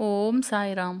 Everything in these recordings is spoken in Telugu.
ఓం సాయిరామ్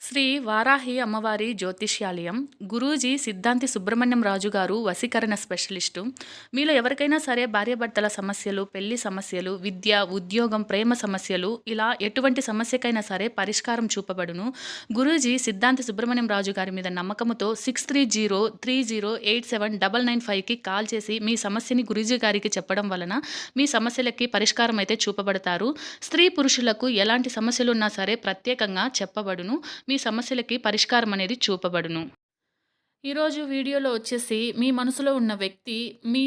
శ్రీ వారాహి అమ్మవారి జ్యోతిష్యాలయం గురూజీ సిద్ధాంతి సుబ్రహ్మణ్యం రాజు గారు స్పెషలిస్టు. మీలో ఎవరికైనా సరే భార్యాభర్తల సమస్యలు పెళ్ళి సమస్యలు విద్య ఉద్యోగం ప్రేమ సమస్యలు ఇలా ఎటువంటి సమస్యకైనా సరే పరిష్కారం చూపబడును. గురూజీ సిద్ధాంతి సుబ్రహ్మణ్యం రాజు గారి మీద నమ్మకంతో six three zero three zero eight seven double nine ఫైవ్కి కాల్ చేసి మీ సమస్యని గురూజీ గారికి చెప్పడం వలన మీ సమస్యలకి పరిష్కారం అయితే చూపబడతారు. స్త్రీ పురుషులకు ఎలాంటి సమస్యలు ఉన్నా సరే ప్రత్యేకంగా చెప్పబడును. మీ సమస్యలకి పరిష్కారం అనేది చూపబడును. ఈరోజు వీడియోలో వచ్చేసి మీ మనసులో ఉన్న వ్యక్తి మీ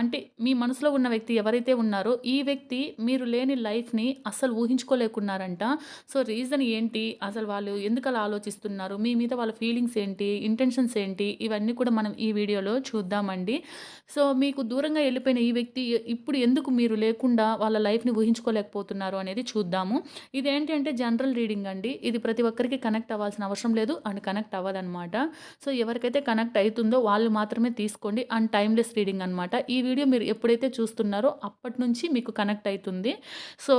అంటే మీ మనసులో ఉన్న వ్యక్తి ఎవరైతే ఉన్నారో ఈ వ్యక్తి మీరు లేని లైఫ్ని అసలు ఊహించుకోలేకున్నారంట. సో రీజన్ ఏంటి? అసలు వాళ్ళు ఎందుకు అలా ఆలోచిస్తున్నారు? మీ మీద వాళ్ళ ఫీలింగ్స్ ఏంటి? ఇంటెన్షన్స్ ఏంటి? ఇవన్నీ కూడా మనం ఈ వీడియోలో చూద్దామండి. సో మీకు దూరంగా వెళ్ళిపోయిన ఈ వ్యక్తి ఇప్పుడు ఎందుకు మీరు లేకుండా వాళ్ళ లైఫ్ని ఊహించుకోలేకపోతున్నారు అనేది చూద్దాము. ఇదేంటి అంటే జనరల్ రీడింగ్ అండి. ఇది ప్రతి ఒక్కరికి కనెక్ట్ అవ్వాల్సిన అవసరం లేదు. అండ్ కనెక్ట్ అవ్వదన్నమాట. సో ఎవరికైతే కనెక్ట్ అవుతుందో వాళ్ళు మాత్రమే తీసుకోండి. అండ్ టైమ్లెస్ రీడింగ్ అనమాట ఈ వీడియో మీరు ఎప్పుడైతే చూస్తున్నారో అప్పటి నుంచి మీకు కనెక్ట్ అవుతుంది. సో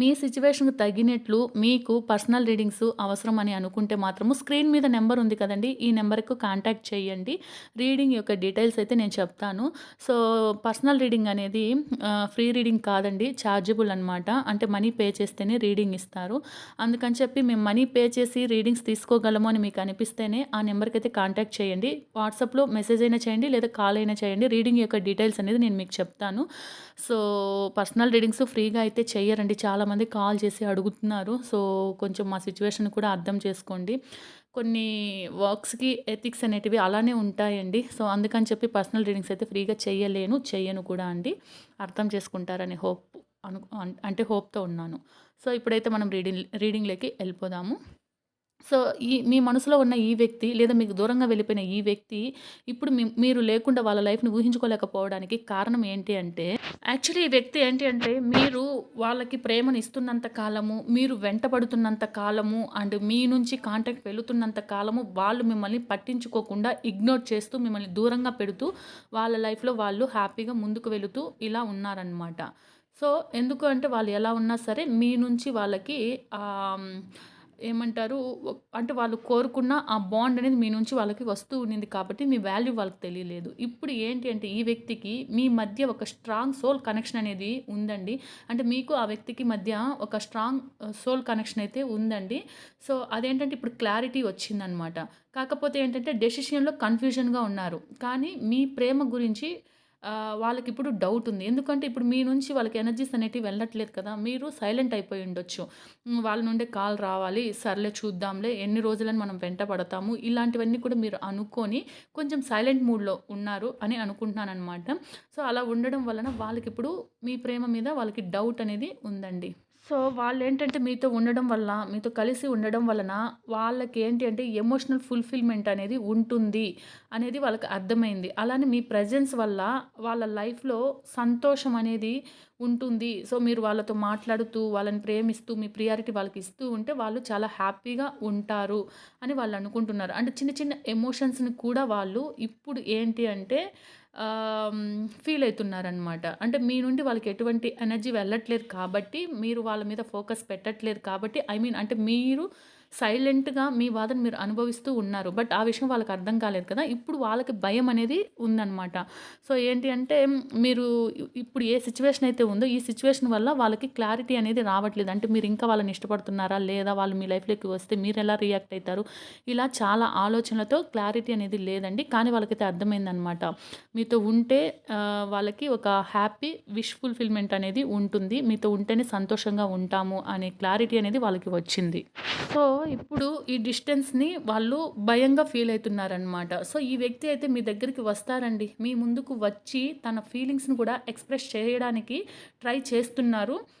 మీ సిచ్యువేషన్కి తగినట్లు మీకు పర్సనల్ రీడింగ్స్ అవసరం అని అనుకుంటే మాత్రము స్క్రీన్ మీద నెంబర్ ఉంది కదండి ఈ నెంబర్కు కాంటాక్ట్ చేయండి. రీడింగ్ యొక్క డీటెయిల్స్ అయితే నేను చెప్తాను. సో పర్సనల్ రీడింగ్ అనేది ఫ్రీ రీడింగ్ కాదండి ఛార్జబుల్ అనమాట అంటే మనీ పే చేస్తేనే రీడింగ్ ఇస్తారు. అందుకని చెప్పి మేము మనీ పే చేసి రీడింగ్స్ తీసుకోగలము అని మీకు అనిపిస్తేనే ఆ నెంబర్కి అయితే కాంటాక్ట్ చేయండి. వాట్సాప్లో మెసేజ్ అయినా చేయండి లేదా కాల్ అయినా చేయండి. రీడింగ్ యొక్క డీటెయిల్స్ అనేది నేను మీకు చెప్తాను. సో పర్సనల్ రీడింగ్స్ ఫ్రీగా అయితే చేయరండి. చాలా చాలామంది కాల్ చేసి అడుగుతున్నారు. సో కొంచెం మా సిచ్యువేషన్ కూడా అర్థం చేసుకోండి. కొన్ని వర్క్స్కి ఎథిక్స్ అనేటివి అలానే ఉంటాయండి. సో అందుకని చెప్పి పర్సనల్ రీడింగ్స్ అయితే ఫ్రీగా చేయలేను చేయను కూడా అండి. అర్థం చేసుకుంటారని హోప్ అను అంటే హోప్తో ఉన్నాను. సో ఇప్పుడైతే మనం రీడింగ్ రీడింగ్లోకి వెళ్ళిపోదాము. సో ఈ మీ మనసులో ఉన్న ఈ వ్యక్తి లేదా మీకు దూరంగా వెళ్ళిపోయిన ఈ వ్యక్తి ఇప్పుడు మీ మీరు లేకుండా వాళ్ళ లైఫ్ని ఊహించుకోలేకపోవడానికి కారణం ఏంటి అంటే యాక్చువల్లీ ఈ వ్యక్తి ఏంటి అంటే మీరు వాళ్ళకి ప్రేమను ఇస్తున్నంత కాలము మీరు వెంటబడుతున్నంత కాలము అండ్ మీ నుంచి కాంటాక్ట్ వెళుతున్నంత కాలము వాళ్ళు మిమ్మల్ని పట్టించుకోకుండా ఇగ్నోర్ చేస్తూ మిమ్మల్ని దూరంగా పెడుతూ వాళ్ళ లైఫ్లో వాళ్ళు హ్యాపీగా ముందుకు వెళుతూ ఇలా ఉన్నారనమాట సో ఎందుకు అంటే వాళ్ళు ఎలా ఉన్నా సరే మీ నుంచి వాళ్ళకి ఏమంటారు అంటే వాళ్ళు కోరుకున్న ఆ బాండ్ అనేది మీ నుంచి వాళ్ళకి వస్తూ ఉండింది కాబట్టి మీ వాల్యూ వాళ్ళకి తెలియలేదు. ఇప్పుడు ఏంటి అంటే ఈ వ్యక్తికి మీ మధ్య ఒక స్ట్రాంగ్ సోల్ కనెక్షన్ అనేది ఉందండి. అంటే మీకు ఆ వ్యక్తికి మధ్య ఒక స్ట్రాంగ్ సోల్ కనెక్షన్ అయితే ఉందండి. సో అదేంటంటే ఇప్పుడు క్లారిటీ వచ్చిందనమాట కాకపోతే ఏంటంటే డెసిషన్లో కన్ఫ్యూజన్గా ఉన్నారు. కానీ మీ ప్రేమ గురించి వాళ్ళకి ఇప్పుడు డౌట్ ఉంది ఎందుకంటే ఇప్పుడు మీ నుంచి వాళ్ళకి ఎనర్జీస్ అనేటివి వెళ్ళట్లేదు కదా మీరు సైలెంట్ అయిపోయి ఉండొచ్చు. వాళ్ళ నుండే కాల్ రావాలి సర్లే చూద్దాంలే ఎన్ని రోజులని మనం వెంట పడతాము ఇలాంటివన్నీ కూడా మీరు అనుకొని కొంచెం సైలెంట్ మూడ్లో ఉన్నారు అని అనుకుంటున్నాను అనమాట సో అలా ఉండడం వలన వాళ్ళకి ఇప్పుడు మీ ప్రేమ మీద వాళ్ళకి డౌట్ అనేది ఉందండి. సో వాళ్ళు ఏంటంటే మీతో ఉండడం వల్ల మీతో కలిసి ఉండడం వలన వాళ్ళకి ఏంటి అంటే ఎమోషనల్ ఫుల్ఫిల్మెంట్ అనేది ఉంటుంది అనేది వాళ్ళకి అర్థమైంది. అలానే మీ ప్రజెన్స్ వల్ల వాళ్ళ లైఫ్లో సంతోషం అనేది ఉంటుంది. సో మీరు వాళ్ళతో మాట్లాడుతూ వాళ్ళని ప్రేమిస్తూ మీ ప్రియారిటీ వాళ్ళకి ఇస్తూ ఉంటే వాళ్ళు చాలా హ్యాపీగా ఉంటారు అని వాళ్ళు అనుకుంటున్నారు. అంటే చిన్న చిన్న ఎమోషన్స్ని కూడా వాళ్ళు ఇప్పుడు ఏంటి అంటే ఫీల్ అవుతున్నారనమాట అంటే మీ నుండి వాళ్ళకి ఎటువంటి ఎనర్జీ వెళ్ళట్లేదు కాబట్టి మీరు వాళ్ళ మీద ఫోకస్ పెట్టట్లేదు కాబట్టి ఐ మీన్ అంటే మీరు సైలెంట్గా మీ బాధను మీరు అనుభవిస్తూ ఉన్నారు. బట్ ఆ విషయం వాళ్ళకి అర్థం కాలేదు కదా. ఇప్పుడు వాళ్ళకి భయం అనేది ఉందన్నమాట. సో ఏంటి అంటే మీరు ఇప్పుడు ఏ సిచ్యువేషన్ అయితే ఉందో ఈ సిచ్యువేషన్ వల్ల వాళ్ళకి క్లారిటీ అనేది రావట్లేదు. అంటే మీరు ఇంకా వాళ్ళని ఇష్టపడుతున్నారా? లేదా వాళ్ళు మీ లైఫ్లోకి వస్తే మీరు ఎలా రియాక్ట్ అవుతారు? ఇలా చాలా ఆలోచనలతో క్లారిటీ అనేది లేదండి. కానీ వాళ్ళకైతే అర్థమైందనమాట మీతో ఉంటే వాళ్ళకి ఒక హ్యాపీ విష్ ఫుల్ఫిల్మెంట్ అనేది ఉంటుంది. మీతో ఉంటేనే సంతోషంగా ఉంటాము అనే క్లారిటీ అనేది వాళ్ళకి వచ్చింది. సో ఇప్పుడు ఈ డిస్టెన్స్ని వాళ్ళు భయంగా ఫీల్ అవుతున్నారనమాట సో ఈ వ్యక్తి అయితే మీ దగ్గరికి వస్తారండి. మీ ముందుకు వచ్చి తన ఫీలింగ్స్ని కూడా ఎక్స్ప్రెస్ చేయడానికి ట్రై చేస్తున్నారు.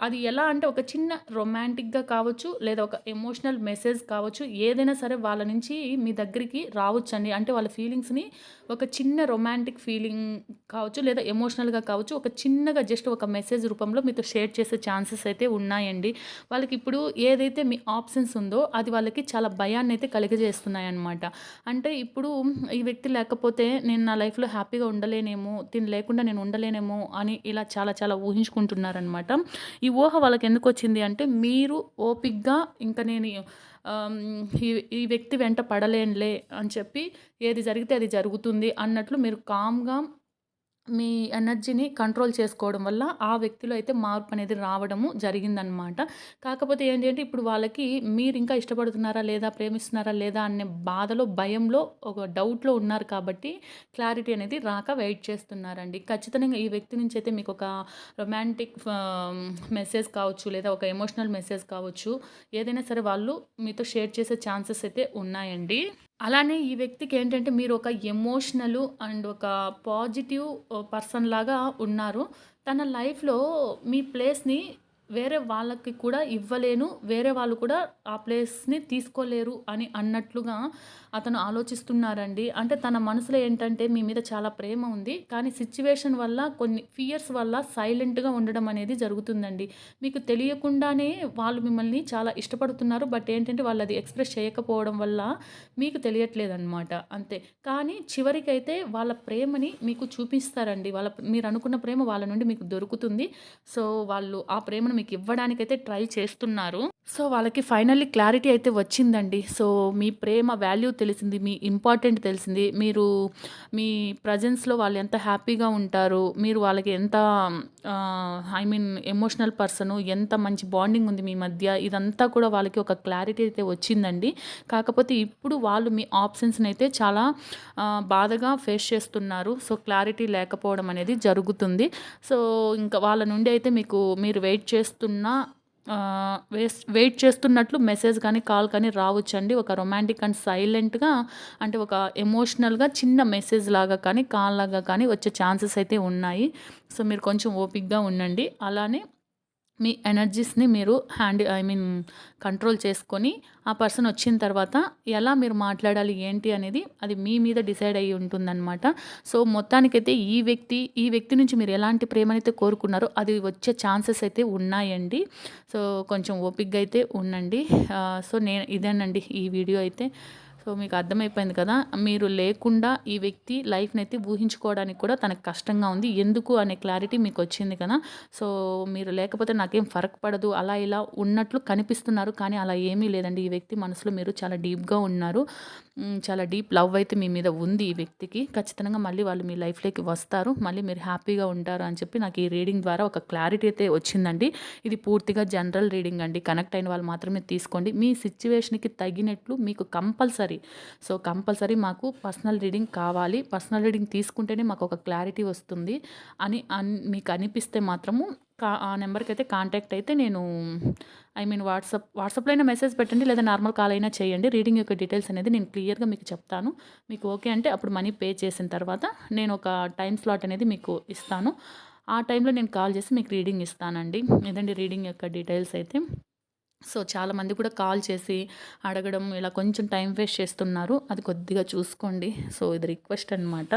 అది ఎలా అంటే ఒక చిన్న రొమాంటిక్‌గా కావచ్చు, లేదా ఒక ఎమోషనల్ మెసేజ్ కావచ్చు, ఏదైనా సరే వాళ్ళ నుంచి మీ దగ్గరికి రావచ్చండి. అంటే వాళ్ళ ఫీలింగ్స్‌ని ఒక చిన్న రొమాంటిక్ ఫీలింగ్ కావచ్చు, లేదా ఎమోషనల్‌గా కావచ్చు, ఒక చిన్నగా జస్ట్ ఒక మెసేజ్ రూపంలో మీతో షేర్ చేసే ఛాన్సెస్ అయితే ఉన్నాయండి. వాళ్ళకి ఇప్పుడు ఏదైతే మీ ఆప్షన్స్ ఉందో, అది వాళ్ళకి చాలా భయాన్ని అయితే కలిగజేస్తున్నాయి కలుగజేస్తున్నాయన్నమాట. అంటే ఇప్పుడు ఈ వ్యక్తి లేకపోతే నేను నా లైఫ్‌లో హ్యాపీగా ఉండలేనేమో, తిను లేకుండా నేను ఉండలేనేమో అని ఇలా చాలా చాలా ఊహించుకుంటున్నారనమాట. ఈ ఊహ వాళ్ళకి ఎందుకు వచ్చింది అంటే, మీరు ఓపిక్గా ఇంకా నేను ఈ ఈ వ్యక్తి వెంట పడలేనులే అని చెప్పి, ఏది జరిగితే అది జరుగుతుంది అన్నట్లు మీరు కామ్‌గా మీ ఎనర్జీని కంట్రోల్ చేసుకోవడం వల్ల, ఆ వ్యక్తిలో అయితే మార్పు అనేది రావడము జరిగిందనమాట. కాకపోతే ఏంటి అంటే, ఇప్పుడు వాళ్ళకి మీరు ఇంకా ఇష్టపడుతున్నారా లేదా, ప్రేమిస్తున్నారా లేదా అనే బాధలో, భయంలో, ఒక డౌట్‌లో ఉన్నారు కాబట్టి, క్లారిటీ అనేది రాక వెయిట్ చేస్తున్నారండి. ఖచ్చితంగా ఈ వ్యక్తి నుంచి అయితే మీకు ఒక రొమాంటిక్ మెసేజ్ కావచ్చు, లేదా ఒక ఎమోషనల్ మెసేజ్ కావచ్చు, ఏదైనా సరే వాళ్ళు మీతో షేర్ చేసే ఛాన్సెస్ అయితే ఉన్నాయండి. అలానే ఈ వ్యక్తికి ఏంటంటే, మీరు ఒక ఎమోషనల్ అండ్ ఒక పాజిటివ్ పర్సన్ లాగా ఉన్నారు. తన లైఫ్‌లో మీ ప్లేస్‌ని వేరే వాళ్ళకి కూడా ఇవ్వలేను, వేరే వాళ్ళు కూడా ఆ ప్లేస్‌ని తీసుకోలేరు అని అన్నట్లుగా అతను ఆలోచిస్తున్నారండి. అంటే తన మనసులో ఏంటంటే, మీ మీద చాలా ప్రేమ ఉంది. కానీ సిచ్యువేషన్ వల్ల, కొన్ని ఫియర్స్ వల్ల సైలెంట్‌గా ఉండడం అనేది జరుగుతుందండి. మీకు తెలియకుండానే వాళ్ళు మిమ్మల్ని చాలా ఇష్టపడుతున్నారు. బట్ ఏంటంటే, వాళ్ళు అది ఎక్స్‌ప్రెస్ చేయకపోవడం వల్ల మీకు తెలియట్లేదన్నమాట అంతే. కానీ చివరికైతే వాళ్ళ ప్రేమని మీకు చూపిస్తారండి. వాళ్ళ మీరు అనుకున్న ప్రేమ వాళ్ళ నుండి మీకు దొరుకుతుంది. సో, వాళ్ళు ఆ ప్రేమను మీకు ఇవ్వడానికైతే ట్రై చేస్తున్నారు. సో, వాళ్ళకి ఫైనల్లీ క్లారిటీ అయితే వచ్చిందండి. సో, మీ ప్రేమ వాల్యూ తెలిసింది. మీ ఇంపార్టెంట్ తెలిసింది. మీరు మీ ప్రజెన్స్లో వాళ్ళు ఎంత హ్యాపీగా ఉంటారు. మీరు వాళ్ళకి ఎంత ఐ మీన్ ఎమోషనల్ పర్సను, ఎంత మంచి బాండింగ్ ఉంది మీ మధ్య. ఇదంతా కూడా వాళ్ళకి ఒక క్లారిటీ అయితే వచ్చిందండి. కాకపోతే ఇప్పుడు వాళ్ళు మీ ఆప్షన్స్‌ని అయితే చాలా బాధగా ఫేస్ చేస్తున్నారు. సో, క్లారిటీ లేకపోవడం అనేది జరుగుతుంది. సో, ఇంకా వాళ్ళ నుండి అయితే మీకు మీరు వెయిట్ చేస్తున్న వేస్ట్ వెయిట్ చేస్తున్నట్లు మెసేజ్ కానీ, కాల్ కానీ రావచ్చండి. ఒక రొమాంటిక్ అండ్ సైలెంట్‌గా అంటే ఒక ఎమోషనల్‌గా చిన్న మెసేజ్ లాగా కానీ, కాల్ లాగా కానీ వచ్చే ఛాన్సెస్ అయితే ఉన్నాయి. సో, మీరు కొంచెం ఓపిక్గా ఉండండి. అలానే మీ ఎనర్జీస్‌ని మీరు హ్యాండ్ ఐ మీన్ కంట్రోల్ చేసుకొని, ఆ పర్సన్ వచ్చిన తర్వాత ఎలా మీరు మాట్లాడాలి, ఏంటి అనేది అది మీ మీద డిసైడ్ అయ్యి ఉంటుందనమాట. సో, మొత్తానికైతే ఈ వ్యక్తి, ఈ వ్యక్తి నుంచి మీరు ఎలాంటి ప్రేమనైతే కోరుకున్నారో, అది వచ్చే ఛాన్సెస్ అయితే ఉన్నాయండి. సో, కొంచెం ఓపిక్గా అయితే ఉండండి. సో, నేను ఇదేనండి ఈ వీడియో అయితే. సో, మీకు అర్థమైపోయింది కదా! మీరు లేకుండా ఈ వ్యక్తి లైఫ్‌ని అయితే ఊహించుకోవడానికి కూడా తనకు కష్టంగా ఉంది. ఎందుకు అనే క్లారిటీ మీకు వచ్చింది కదా! సో, మీరు లేకపోతే నాకేం ఫరక్ పడదు. అలా ఇలా ఉన్నట్లు కనిపిస్తున్నారు. కానీ అలా ఏమీ లేదండి. ఈ వ్యక్తి మనసులో మీరు చాలా డీప్‌గా ఉన్నారు. చాలా డీప్ లవ్ అయితే మీ మీద ఉంది ఈ వ్యక్తికి. ఖచ్చితంగా మళ్ళీ వాళ్ళు మీ లైఫ్‌లోకి వస్తారు. మళ్ళీ మీరు హ్యాపీగా ఉంటారు అని చెప్పి నాకు ఈ రీడింగ్ ద్వారా ఒక క్లారిటీ అయితే వచ్చిందండి. ఇది పూర్తిగా జనరల్ రీడింగ్ అండి. కనెక్ట్ అయిన వాళ్ళు మాత్రమే తీసుకోండి. మీ సిచ్యువేషన్కి తగినట్లు మీకు కంపల్సరీ సో, కంపల్సరీ మాకు పర్సనల్ రీడింగ్ కావాలి. పర్సనల్ రీడింగ్ తీసుకుంటేనే మాకు ఒక క్లారిటీ వస్తుంది అని అన్ మీకు అనిపిస్తే మాత్రము కా ఆ నెంబర్‌కి అయితే కాంటాక్ట్ అయితే నేను ఐ మీన్ వాట్సాప్ వాట్సాప్‌లో అయినా మెసేజ్ పెట్టండి. లేదా నార్మల్ కాల్ అయినా చేయండి. రీడింగ్ యొక్క డీటెయిల్స్ అనేది నేను క్లియర్‌గా మీకు చెప్తాను. మీకు ఓకే అంటే అప్పుడు మనీ పే చేసిన తర్వాత నేను ఒక టైమ్ స్లాట్ అనేది మీకు ఇస్తాను. ఆ టైంలో నేను కాల్ చేసి మీకు రీడింగ్ ఇస్తానండి. ఏదండి రీడింగ్ యొక్క డీటెయిల్స్ అయితే. సో, చాలామంది కూడా కాల్ చేసి అడగడం ఇలా కొంచెం టైం వేస్ట్ చేస్తున్నారు. అది కొద్దిగా చూసుకోండి. సో, ఇది రిక్వెస్ట్ అనమాట.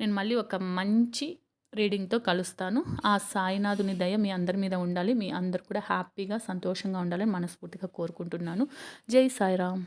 నేను మళ్ళీ ఒక మంచి రీడింగ్‌తో కలుస్తాను. ఆ సాయినాథుని దయ మీ అందరి మీద ఉండాలి. మీ అందరూ కూడా హ్యాపీగా, సంతోషంగా ఉండాలని మనస్ఫూర్తిగా కోరుకుంటున్నాను. జై సాయిరామ్.